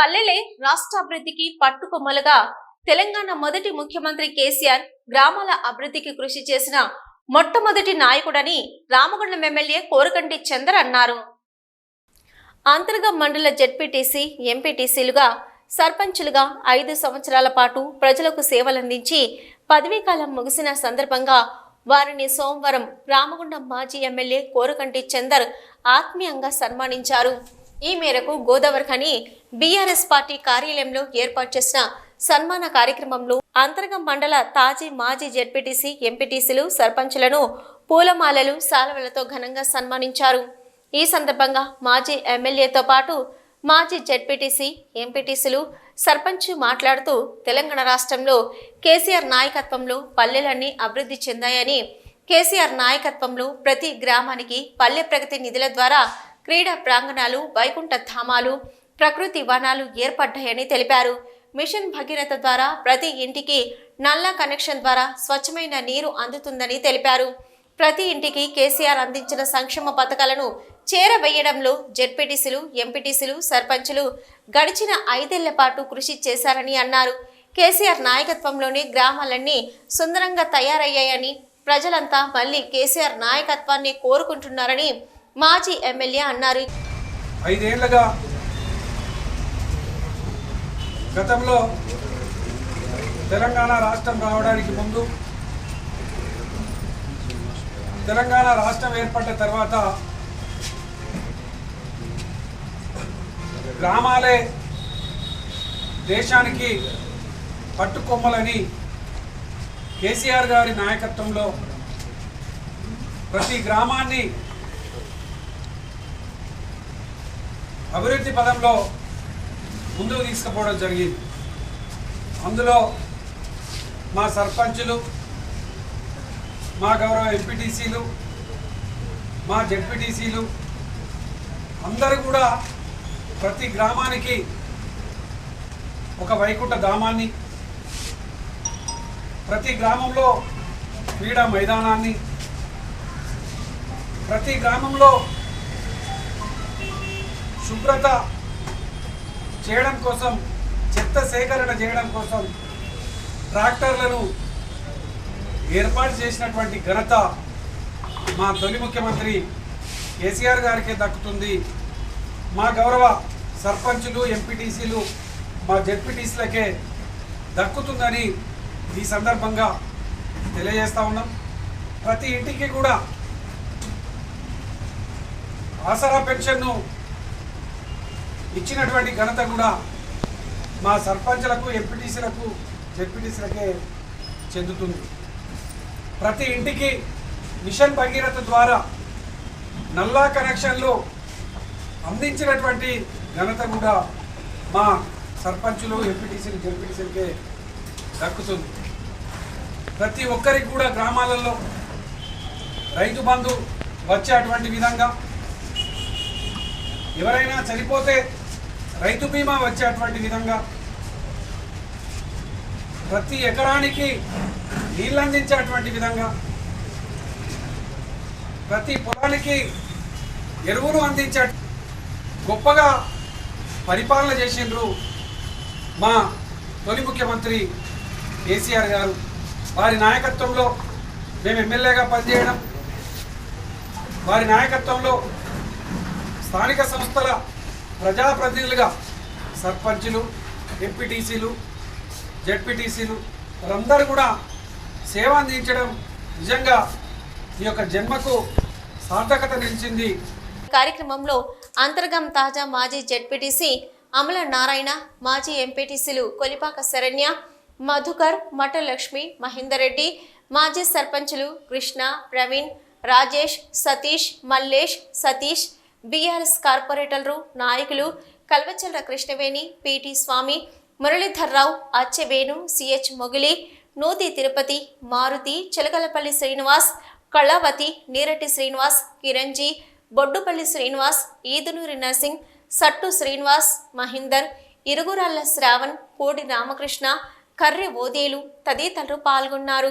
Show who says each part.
Speaker 1: పల్లెలే రాష్ట్ర అభివృద్ధికి పట్టుకొమ్మలుగా. తెలంగాణ మొదటి ముఖ్యమంత్రి కేసీఆర్ గ్రామాల అభివృద్ధికి కృషి చేసిన మొట్టమొదటి నాయకుడని రామగుండం ఎమ్మెల్యే కోరకంటి చందర్ అన్నారు. అంతర్గం మండల జెడ్పీటీసీ ఎంపీటీసీలుగా సర్పంచులుగా ఐదు సంవత్సరాల పాటు ప్రజలకు సేవలందించి పదవీకాలం ముగిసిన సందర్భంగా వారిని సోమవారం రామగుండం మాజీ ఎమ్మెల్యే కోరకంటి చందర్ ఆత్మీయంగా సన్మానించారు. ఈ మేరకు గోదావరిఖని బీఆర్ఎస్ పార్టీ కార్యాలయంలో ఏర్పాటు చేసిన సన్మాన కార్యక్రమంలో అంతర్గం మండల తాజీ మాజీ జెడ్పీటీసీ ఎంపీటీసీలు సర్పంచులను పూలమాలలు శాలవలతో ఘనంగా సన్మానించారు. ఈ సందర్భంగా మాజీ ఎమ్మెల్యేతో పాటు మాజీ జెడ్పీటీసీ ఎంపీటీసీలు సర్పంచ్ మాట్లాడుతూ తెలంగాణ రాష్ట్రంలో కేసీఆర్ నాయకత్వంలో పల్లెలన్నీ అభివృద్ధి చెందాయని కేసీఆర్ నాయకత్వంలో ప్రతి గ్రామానికి పల్లె ప్రగతి నిధుల ద్వారా క్రీడా ప్రాంగణాలు వైకుంఠ ధామాలు ప్రకృతి వనాలు ఏర్పడ్డాయని తెలిపారు. మిషన్ భగీరథ ద్వారా ప్రతి ఇంటికి నల్ల కనెక్షన్ ద్వారా స్వచ్ఛమైన నీరు అందుతుందని తెలిపారు. ప్రతి ఇంటికి కేసీఆర్ అందించిన సంక్షేమ పథకాలను చేరవేయడంలో జెడ్పీటీసీలు ఎంపీటీసీలు సర్పంచులు గడిచిన ఐదేళ్ళ పాటు కృషి చేశారని అన్నారు. కేసీఆర్ నాయకత్వంలోనే గ్రామాలన్నీ సుందరంగా తయారయ్యాయని ప్రజలంతా మళ్ళీ కేసీఆర్ నాయకత్వాన్ని కోరుకుంటున్నారని మాజీ ఎమ్మెల్యే అన్నారు.
Speaker 2: ఐదేళ్ళుగా గతంలో తెలంగాణ రాష్ట్రం రావడానికి ముందు తెలంగాణ రాష్ట్రం ఏర్పడ్డ తర్వాత గ్రామాలే దేశానికి పట్టుకొమ్మలని కేసీఆర్ గారి నాయకత్వంలో ప్రతి గ్రామాన్ని అభివృద్ధి పదంలో ముందుకు తీసుకుపోవడం జరిగింది. అందులో మా సర్పంచులు మా గౌరవ ఎంపీటీసీలు మా జెడ్పీటీసీలు అందరూ కూడా ప్రతి గ్రామానికి ఒక వైకుంఠ ధామాన్ని ప్రతి గ్రామంలో క్రీడా మైదానాన్ని ప్రతి గ్రామంలో శుభ్రత చేయడం కోసం చెత్త సేకరణ చేయడం కోసం ట్రాక్టర్లను ఏర్పాటు చేసినటువంటి ఘనత మా తొలి ముఖ్యమంత్రి కేసీఆర్ గారికే దక్కుతుంది. మా గౌరవ సర్పంచులు ఎంపీటీసీలు మా జెడ్పీటీసీలకే దక్కుతుందని ఈ సందర్భంగా తెలియజేస్తా ఉన్నాం. ప్రతి ఇంటికి కూడా ఆసరా పెన్షన్ను ఇచ్చినటువంటి ఘనత కూడా మా సర్పంచ్లకు ఎంపీటీసీలకు జెడ్పీటీసీలకే చెందుతుంది. ప్రతి ఇంటికి మిషన్ భగీరథ ద్వారా నల్లా కనెక్షన్లు అందించినటువంటి ఘనత కూడా మా సర్పంచులు ఎంపీటీసీలు జెడ్పీటీసీలకే దక్కుతుంది. ప్రతి ఒక్కరికి కూడా గ్రామాలలో రైతు బంధు వచ్చేటువంటి విధంగా ఎవరైనా చనిపోతే రైతు బీమా వచ్చేటువంటి విధంగా ప్రతి ఎకరానికి నీళ్ళు అందించేటువంటి విధంగా ప్రతి పొలానికి ఎరువులు అందించే గొప్పగా పరిపాలన చేసిండ్రు మా తొలి ముఖ్యమంత్రి కేసీఆర్ గారు. వారి నాయకత్వంలో మేము ఎమ్మెల్యేగా పనిచేయడం వారి నాయకత్వంలో స్థానిక సంస్థల ప్రజాప్రతినిధులుగా సర్పంచులు ఎంపీటీసీలు జెడ్పీటీసీలు వారందరూ కూడా సేవ అందించడం నిజంగా ఈ యొక్క జన్మకు సార్థకత నిలిచింది.
Speaker 1: కార్యక్రమంలో అంతర్గం తాజా మాజీ జెడ్పీటీసీ అమల నారాయణ మాజీ ఎంపీటీసీలు కొలిపాక శరణ్య మధుకర్ మఠలక్ష్మి మహేందర్ రెడ్డి మాజీ సర్పంచులు కృష్ణ ప్రవీణ్ రాజేష్ సతీష్ మల్లేష్ సతీష్ బీఆర్ఎస్ కార్పొరేటర్లు నాయకులు కల్వచల్ల కృష్ణవేణి పిటి స్వామి మురళీధర్రావు అచ్చెవేణు సిహెచ్ మొగిలి నూతి తిరుపతి మారుతి చిలకలపల్లి శ్రీనివాస్ కళావతి నీరటి శ్రీనివాస్ కిరంజీ బొడ్డుపల్లి శ్రీనివాస్ ఈదునూరి నర్సింగ్ సట్టు శ్రీనివాస్ మహేందర్ ఇరుగురాళ్ళ శ్రావణ్ కోడి రామకృష్ణ కర్రి ఓదేలు తదితరులు పాల్గొన్నారు.